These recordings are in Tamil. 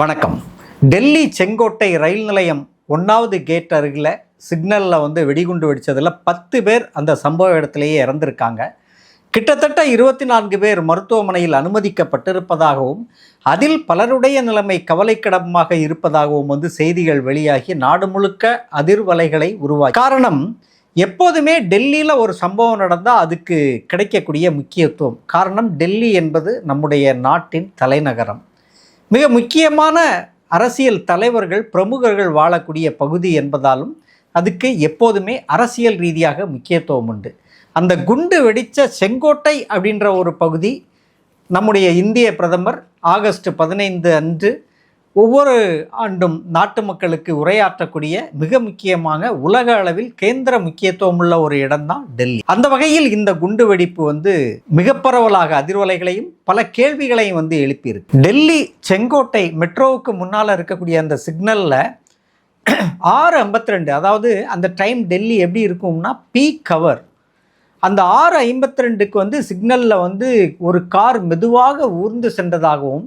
வணக்கம். டெல்லி செங்கோட்டை ரயில் நிலையம் ஒன்றாவது கேட் அருகில் சிக்னலில் வந்து வெடிகுண்டு வெடித்ததில் பத்து பேர் அந்த சம்பவ இடத்திலேயே இறந்திருக்காங்க. கிட்டத்தட்ட இருபத்தி நான்கு பேர் மருத்துவமனையில் அனுமதிக்கப்பட்டிருப்பதாகவும் அதில் பலருடைய நிலைமை கவலைக்கிடமாக இருப்பதாகவும் வந்து செய்திகள் வெளியாகி நாடு முழுக்க அதிர்வலைகளை உருவாக்கி. காரணம் எப்போதுமே டெல்லியில் ஒரு சம்பவம் நடந்தால் அதுக்கு கிடைக்கக்கூடிய முக்கியத்துவம். காரணம் டெல்லி என்பது நம்முடைய நாட்டின் தலைநகரம். மிக முக்கியமான அரசியல் தலைவர்கள் பிரமுகர்கள் வாழக்கூடிய பகுதி என்பதாலும் அதுக்கு எப்போதுமே அரசியல் ரீதியாக முக்கியத்துவம் உண்டு. அந்த குண்டு வெடித்த செங்கோட்டை அப்படின்ற ஒரு பகுதி நம்முடைய இந்திய பிரதமர் ஆகஸ்ட் பதினைந்து அன்று ஒவ்வொரு ஆண்டும் நாட்டு மக்களுக்கு உரையாற்றக்கூடிய மிக முக்கியமாக உலக அளவில் கேந்திர முக்கியத்துவம் உள்ள ஒரு இடம்தான் டெல்லி. அந்த வகையில் இந்த குண்டு வெடிப்பு வந்து மிக பரவலாக அதிர்வலைகளையும் பல கேள்விகளையும் வந்து எழுப்பியிருக்கு. டெல்லி செங்கோட்டை மெட்ரோவுக்கு முன்னால் இருக்கக்கூடிய அந்த சிக்னலில் ஆறு ஐம்பத்தி ரெண்டு அதாவது அந்த டைம் டெல்லி எப்படி இருக்கும்னா பீக் கவர். அந்த ஆறு ஐம்பத்தி ரெண்டுக்கு வந்து சிக்னலில் வந்து ஒரு கார் மெதுவாக ஊர்ந்து சென்றதாகவும்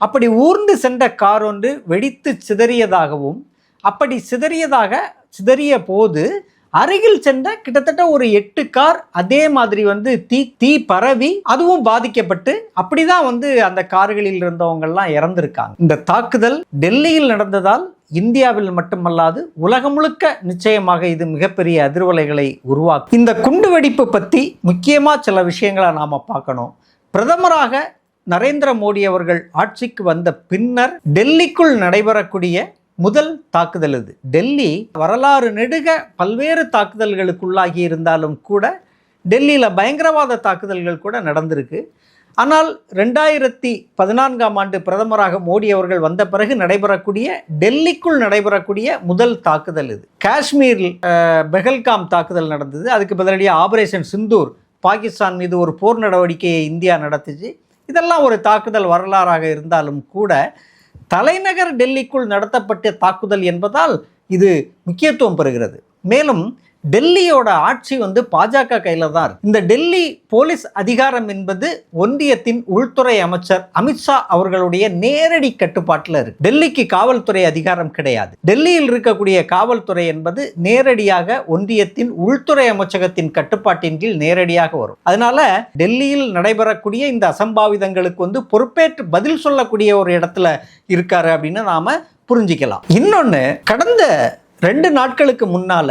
அப்படி ஊர்ந்து சென்ற கார் ஒன்று வெடித்து சிதறியதாகவும் அப்படி சிதறியதாக சிதறிய போது அருகில் சென்ற கிட்டத்தட்ட ஒரு எட்டு கார் அதே மாதிரி வந்து தீ தீ பரவி அதுவும் பாதிக்கப்பட்டு அப்படிதான் வந்து அந்த கார்களில் இருந்தவங்கெல்லாம் இறந்திருக்காங்க. இந்த தாக்குதல் டெல்லியில் நடந்ததால் இந்தியாவில் மட்டுமல்லாது உலகம் முழுக்க நிச்சயமாக இது மிகப்பெரிய அதிர்வலைகளை உருவாக்கும். இந்த குண்டு வெடிப்பு பற்றி முக்கியமாக சில விஷயங்களை நாம் பார்க்கணும். பிரதமராக நரேந்திர மோடி அவர்கள் ஆட்சிக்கு வந்த பின்னர் டெல்லிக்குள் நடைபெறக்கூடிய முதல் தாக்குதல் இது. டெல்லி வரலாறு நெடுக பல்வேறு தாக்குதல்களுக்குள்ளாகி இருந்தாலும் கூட டெல்லியில் பயங்கரவாத தாக்குதல்கள் கூட நடந்திருக்கு. ஆனால் ரெண்டாயிரத்தி பதினான்காம் ஆண்டு பிரதமராக மோடி அவர்கள் வந்த பிறகு நடைபெறக்கூடிய டெல்லிக்குள் நடைபெறக்கூடிய முதல் தாக்குதல் இது. காஷ்மீரில் பெஹல்காம் தாக்குதல் நடந்தது. அதுக்கு பதிலடியாக ஆபரேஷன் சிந்தூர் பாகிஸ்தான் மீது ஒரு போர் நடவடிக்கையை இந்தியா நடத்துச்சு. இதெல்லாம் ஒரு தாக்குதல் வரலாறாக இருந்தாலும் கூட தலைநகர் டெல்லிக்குள் நடத்தப்பட்ட தாக்குதல் என்பதால் இது முக்கியத்துவம் பெறுகிறது. மேலும் டெல்லியோட ஆட்சி வந்து பாஜக கையில் தான் இருக்கு. இந்த டெல்லி போலீஸ் அதிகாரம் என்பது ஒன்றியத்தின் உள்துறை அமைச்சர் அமித்ஷா அவர்களுடைய நேரடி கட்டுப்பாட்டில் இருக்கு. டெல்லிக்கு காவல்துறை அதிகாரம் கிடையாது. டெல்லியில் இருக்கக்கூடிய காவல்துறை என்பது நேரடியாக ஒன்றியத்தின் உள்துறை அமைச்சகத்தின் கட்டுப்பாட்டின் கீழ் நேரடியாக வரும். அதனால டெல்லியில் நடைபெறக்கூடிய இந்த அசம்பாவிதங்களுக்கு வந்து பொறுப்பேற்று பதில் சொல்லக்கூடிய ஒரு இடத்துல இருக்காரு அப்படின்னு நாம புரிஞ்சிக்கலாம். இன்னொன்று கடந்த ரெண்டு நாட்களுக்கு முன்னால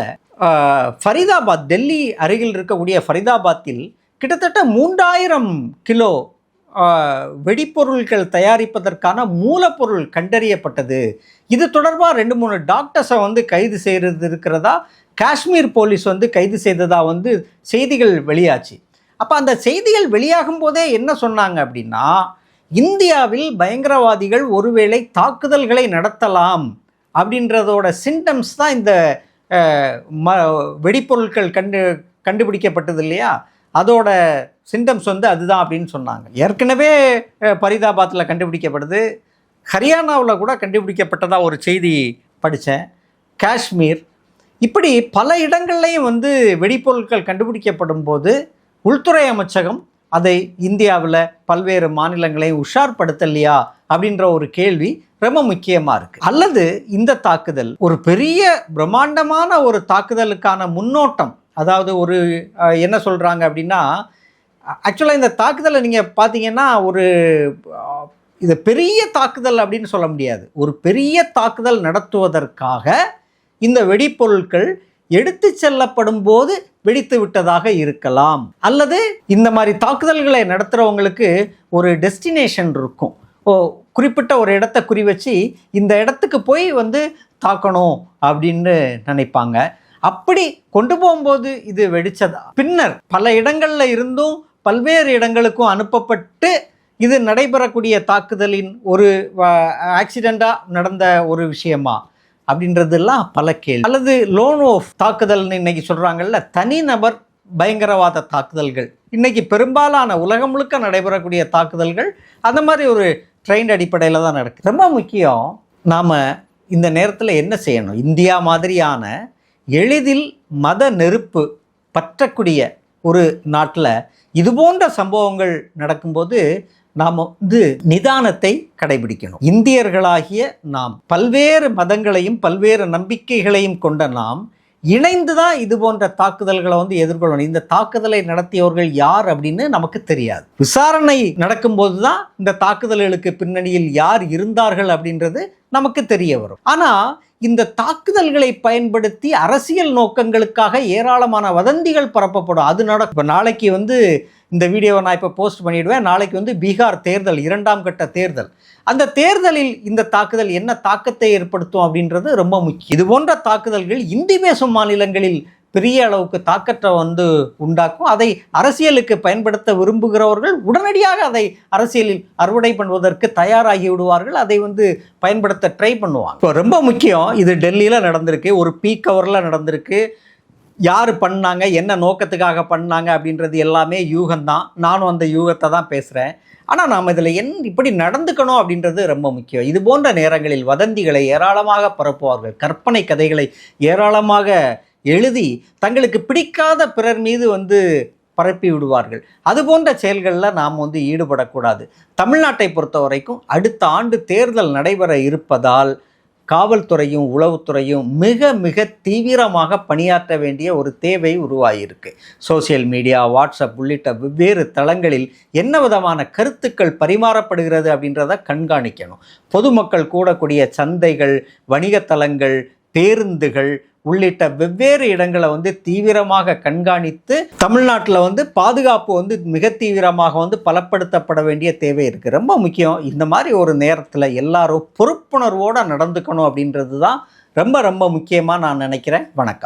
ஃபரிதாபாத் டெல்லி அருகில் இருக்கக்கூடிய ஃபரிதாபாத்தில் கிட்டத்தட்ட மூன்றாயிரம் கிலோ வெடிப்பொருட்கள் தயாரிப்பதற்கான மூலப்பொருள் கண்டறியப்பட்டது. இது தொடர்பாக ரெண்டு மூணு டாக்டர்ஸை வந்து கைது செய்கிறது இருக்கிறதா காஷ்மீர் போலீஸ் வந்து கைது செய்ததா வந்து செய்திகள் வெளியாச்சு. அப்போ அந்த செய்திகள் வெளியாகும் போதே என்ன சொன்னாங்க அப்படின்னா இந்தியாவில் பயங்கரவாதிகள் ஒருவேளை தாக்குதல்களை நடத்தலாம் அப்படின்றதோட சிம்டம்ஸ் தான் இந்த ம வெடிப்பொருட்கள் கண்டு கண்டுபிடிக்கப்பட்டது இல்லையா? அதோட சிம்டம்ஸ் வந்து அதுதான் அப்படின்னு சொன்னாங்க. ஏற்கனவே பரிதாபாத்தில் கண்டுபிடிக்கப்படுது ஹரியானாவில் கூட கண்டுபிடிக்கப்பட்டதாக ஒரு செய்தி படித்தேன் காஷ்மீர். இப்படி பல இடங்கள்லையும் வந்து வெடிப்பொருட்கள் கண்டுபிடிக்கப்படும் போது உள்துறை அமைச்சகம் அதை இந்தியாவில் பல்வேறு மாநிலங்களையும் உஷார்படுத்தலையா அப்படின்ற ஒரு கேள்வி ரொம்ப முக்கியமாக இருக்கு. அல்லது இந்த தாக்குதல் ஒரு பெரிய பிரம்மாண்டமான ஒரு தாக்குதலுக்கான முன்னோட்டம் அதாவது ஒரு என்ன சொல்கிறாங்க அப்படின்னா ஆக்சுவலாக இந்த தாக்குதலை நீங்கள் பார்த்தீங்கன்னா ஒரு இது பெரிய தாக்குதல் அப்படின்னு சொல்ல முடியாது. ஒரு பெரிய தாக்குதல் நடத்துவதற்காக இந்த வெடிப்பொருட்கள் எடுத்து செல்லப்படும் போது வெடித்து விட்டதாக இருக்கலாம். அல்லது இந்த மாதிரி தாக்குதல்களை நடத்துகிறவங்களுக்கு ஒரு டெஸ்டினேஷன் இருக்கும். ஓ குறிப்பிட்ட ஒரு இடத்த குறி வச்சு இந்த இடத்துக்கு போய் வந்து தாக்கணும் அப்படின்னு நினைப்பாங்க. அப்படி கொண்டு போகும்போது இது வெடிச்சதா? பின்னர் பல இடங்களில் இருந்தும் பல்வேறு இடங்களுக்கும் அனுப்பப்பட்டு இது நடைபெறக்கூடிய தாக்குதலின் ஒரு ஆக்சிடெண்ட்டாக நடந்த ஒரு விஷயமா? அப்படின்றதெல்லாம் பல கேள்வி. அல்லது லோன் ஆஃப் தாக்குதல்னு இன்னைக்கு சொல்கிறாங்கல்ல தனிநபர் பயங்கரவாத தாக்குதல்கள். இன்னைக்கு பெரும்பாலான உலகம் முழுக்க நடைபெறக்கூடிய தாக்குதல்கள் அந்த மாதிரி ஒரு ட்ரெயின் அடிப்படையில் தான் நடக்குது ரொம்ப முக்கியம் நாம் இந்த நேரத்தில் என்ன செய்யணும்? இந்தியா மாதிரியான எளிதில் மத நெருப்பு பற்றக்கூடிய ஒரு நாட்டில் இது போன்ற சம்பவங்கள் நடக்கும்போது நாம் வந்து நிதானத்தை கடைபிடிக்கணும். இந்தியர்களாகிய நாம் பல்வேறு மதங்களையும் பல்வேறு நம்பிக்கைகளையும் கொண்ட நாம் இணைந்து தான் இது போன்ற தாக்குதல்களை வந்து எதிர்கொள்ளணும். இந்த தாக்குதலை நடத்தியவர்கள் யார் அப்படின்னு நமக்கு தெரியாது. விசாரணை நடக்கும்போது தான் இந்த தாக்குதல்களுக்கு பின்னணியில் யார் இருந்தார்கள் அப்படின்றது நமக்கு தெரிய வரும். ஆனால் இந்த தாக்குதல்களை பயன்படுத்தி அரசியல் நோக்கங்களுக்காக ஏராளமான வதந்திகள் பரப்பப்படும். அது நடக்கும் இப்போ நாளைக்கு வந்து இந்த வீடியோவை நான் இப்போ போஸ்ட் பண்ணிவிடுவேன் நாளைக்கு வந்து பீகார் தேர்தல் இரண்டாம் கட்ட தேர்தல். அந்த தேர்தலில் இந்த தாக்குதல் என்ன தாக்கத்தை ஏற்படுத்தும் அப்படின்றது ரொம்ப முக்கியம். இது போன்ற தாக்குதல்கள் இந்தி பேசும் மாநிலங்களில் பெரிய அளவுக்கு தாக்கத்தை வந்து உண்டாக்கும். அதை அரசியலுக்கு பயன்படுத்த விரும்புகிறவர்கள் உடனடியாக அதை அரசியலில் அறுவடை பண்ணுவதற்கு தயாராகி விடுவார்கள். அதை வந்து பயன்படுத்த ட்ரை பண்ணுவாங்க. இப்போ ரொம்ப முக்கியம் இது டெல்லியில் நடந்திருக்கு ஒரு பீக் ஹவரில் நடந்திருக்கு. யார் பண்ணாங்க என்ன நோக்கத்துக்காக பண்ணாங்க அப்படின்றது எல்லாமே யூகம்தான். நானும் அந்த யூகத்தை தான் பேசுகிறேன் ஆனால் நாம் இதில் என் இப்படி நடந்துக்கணும் அப்படின்றது ரொம்ப முக்கியம். இது போன்ற நேரங்களில் வதந்திகளை ஏராளமாக பரப்புவார்கள். கற்பனை கதைகளை ஏராளமாக எழுதி தங்களுக்கு பிடிக்காத பிறர் மீது வந்து பரப்பி விடுவார்கள். அது போன்ற செயல்களில் நாம் வந்து ஈடுபடக்கூடாது. தமிழ்நாட்டை பொறுத்த வரைக்கும் அடுத்த ஆண்டு தேர்தல் நடைபெற இருப்பதால் காவல்துறையும் உளவுத்துறையும் மிக மிக தீவிரமாக பணியாற்ற வேண்டிய ஒரு தேவை உருவாகியிருக்கு சோசியல் மீடியா வாட்ஸ்அப் உள்ளிட்ட வெவ்வேறு தளங்களில் என்ன விதமான கருத்துக்கள் பரிமாறப்படுகிறது அப்படின்றத கண்காணிக்கணும். பொதுமக்கள் கூடக்கூடிய சந்தைகள் வணிகத்தலங்கள் பேருந்துகள் உள்ளிட்ட வெவ்வேறு இடங்களை வந்து தீவிரமாக கண்காணித்து தமிழ்நாட்டில் வந்து பாதுகாப்பு வந்து மிக தீவிரமாக வந்து பலப்படுத்தப்பட வேண்டிய தேவை இருக்குது ரொம்ப முக்கியம். இந்த மாதிரி ஒரு நேரத்தில் எல்லாரும் பொறுப்புணர்வோடு நடந்துக்கணும் அப்படின்றது தான் ரொம்ப ரொம்ப முக்கியமாக நான் நினைக்கிறேன். வணக்கம்.